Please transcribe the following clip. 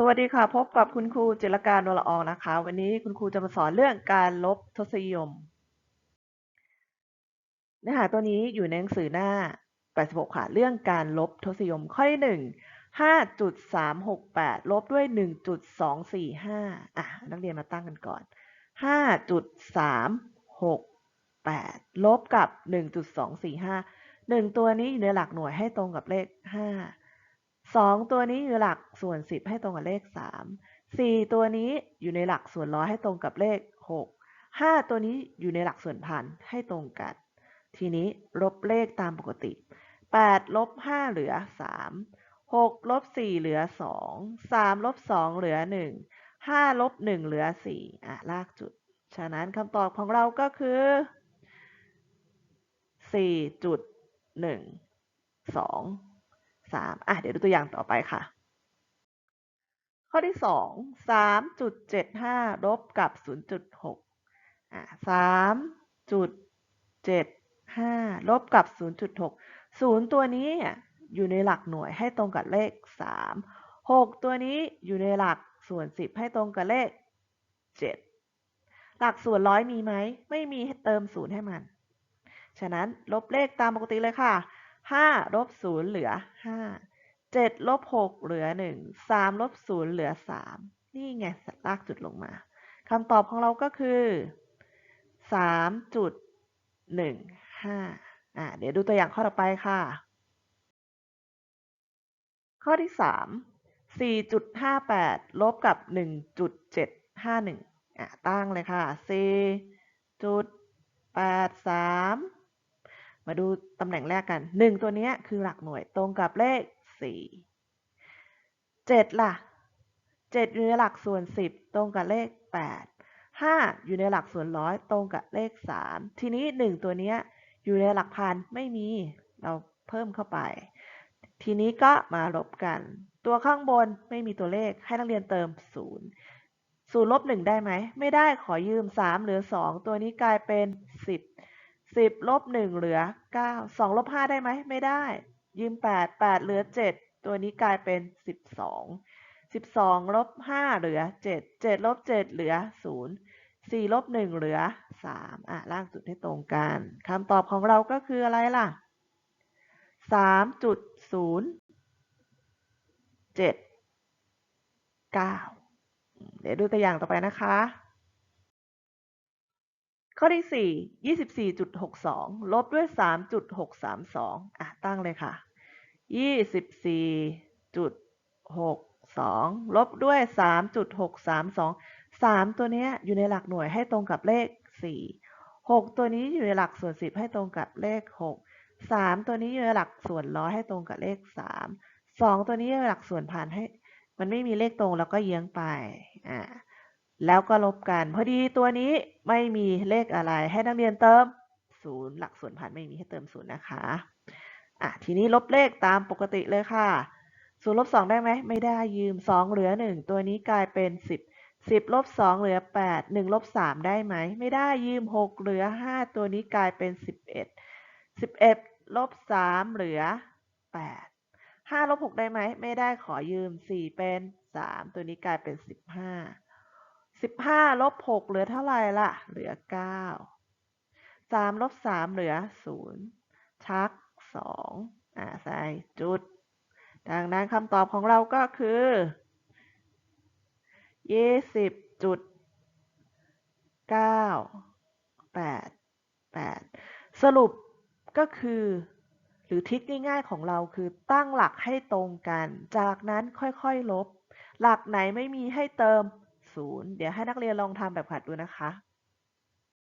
สวัสดีค่ะ พบกับคุณครูจิรการนวละอองนะคะ วันนี้คุณครูจะมาสอนเรื่องการลบทศนิยม เนื้อหาตัวนี้อยู่ในหนังสือหน้า 86 ค่ะ เรื่องการลบทศนิยมข้อที่1 5.368 ลบด้วย 1.245 อะ นักเรียนมาตั้งกันก่อน 5.368 ลบกับ 1.245 1 ตัวนี้อยู่ในหลักหน่วยให้ตรงกับเลข 5 สองตัวนี้อยู่หลักส่วนสิบให้ตรงกับเลขสามสี่ตัวนี้อยู่ในหลักส่วนร้อยให้ตรงกับเลขหกห้าตัวนี้อยู่ในหลักส่วนพันให้ตรงกัน ทีนี้ลบเลขตามปกติแปดลบห้าเหลือสามหกลบสี่เหลือสองสามลบสองเหลือหนึ่งห้าลบหนึ่งเหลือสี่อะ ลากจุด ฉะนั้นคำตอบของเราก็คือสี่จุ สามอะเดี๋ยวดูตัวอย่างต่อไปค่ะ ข้อที่สองสามจุดเจ็ดห้าลบกับศูนย์จุดหกอะสามจุดเจ็ดห้าลบกับศูนย์จุดหกศูนย์ตัวนี้อยู่ในหลักหน่วยให้ตรงกับเลขสามหกตัวนี้อยู่ในหลักส่วนสิบให้ตรงกับเลขเจ็ดหลักส่วนร้อยมีไหม ไม่มีเติมศูนย์ให้มัน ฉะนั้นลบเลขตามปกติเลยค่ะ ห้าลบศูนย์เหลือห้าเจ็ดลบหกเหลือหนึ่งสามลบศูนย์เหลือสามนี่ไงลากจุดลงมาคำตอบของเราก็คือสามจุดหนึ่งห้าอ่าเดี๋ยวดูตัวอย่างข้อต่อไปค่ะ ข้อที่สามสี่จุดห้าแปดลบกับหนึ่งจุดเจ็ดห้าหนึ่งอะตั้งเลยค่ะสี่จุดแปดสา มาดูตำแหน่งแรกกัน 1 ตัวนี้คือหลักหน่วยตรงกับเลข 4 7 ล่ะ 7 อยู่ในหลักส่วน 10 ตรงกับเลข 8 5 อยู่ในหลักส่วนร้อยตรงกับเลข 3 ทีนี้ 1 ตัวนี้อยู่ในหลักพันไม่มีเราเพิ่มเข้าไป ทีนี้ก็มาลบกัน ตัวข้างบนไม่มีตัวเลขให้นักเรียนเติม 0 0ลบ1ได้ไหม ไม่ได้ขอยืม 3 เหลือ 2 ตัวนี้กลายเป็น 10 สิบลบหนึ่งเหลือเก้าสองลบห้าได้ไหม ไม่ได้ ยืมแปดแปดเหลือเจ็ดตัวนี้กลายเป็นสิบสองสิบสองลบห้าเหลือเจ็ดเจ็ดลบเจ็ดเหลือศูนย์สี่ลบหนึ่งเหลือสามอะลากจุดให้ตรงกันคำตอบของเราก็คืออะไรล่ะสามจุดศูนย์เจ็ดเก้าเดี๋ยวดูตัวอย่างต่อไปนะคะ ข้อที่ 4 24.62 ลบด้วย 3.632 อะ ตั้งเลยค่ะ 24.62 ลบด้วย 3.632 3 ตัวนี้อยู่ในหลักหน่วยให้ตรงกับเลข 4 6 ตัวนี้อยู่ในหลักส่วน 10 ให้ตรงกับเลข 6 3 ตัวนี้อยู่ในหลักส่วนร้อยให้ตรงกับเลข 3 2 ตัวนี้อยู่ในหลักส่วนพันให้ มันไม่มีเลขตรงแล้วก็เยื้องไป อ่า แล้วก็ลบกัน พอดีตัวนี้ไม่มีเลขอะไรให้นักเรียนเติมศูนย์หลักส่วนพันไม่มีให้เติมศูนย์นะคะอะทีนี้ลบเลขตามปกติเลยค่ะศูนย์ลบสองได้ไหมไม่ได้ยืมสองเหลือหนึ่งตัวนี้กลายเป็นสิบสิบลบสองเหลือแปดหนึ่งลบสามได้ไหมไม่ได้ยืมหกเหลือห้าตัวนี้กลายเป็นสิบเอ็ดสิบเอ็ดลบสามเหลือแปดห้าลบหกได้ไหมไม่ได้ขอยืมสี่เป็นสามตัวนี้กลายเป็นสิบห้า สิบห้าลบหกเหลือเท่าไหร่ล่ะ เหลือเก้าสามลบสามเหลือศูนย์ชักสองอ่าใส่จุด ดังนั้นคำตอบของเราก็คือยี่สิบจุดเก้าแปดแปดสรุปก็คือ หรือทิศง่ายๆของเราคือตั้งหลักให้ตรงกัน จากนั้นค่อยๆลบ หลักไหนไม่มีให้เติม 0เดี๋ยวให้นักเรียนลองทำแบบขัดดูนะคะ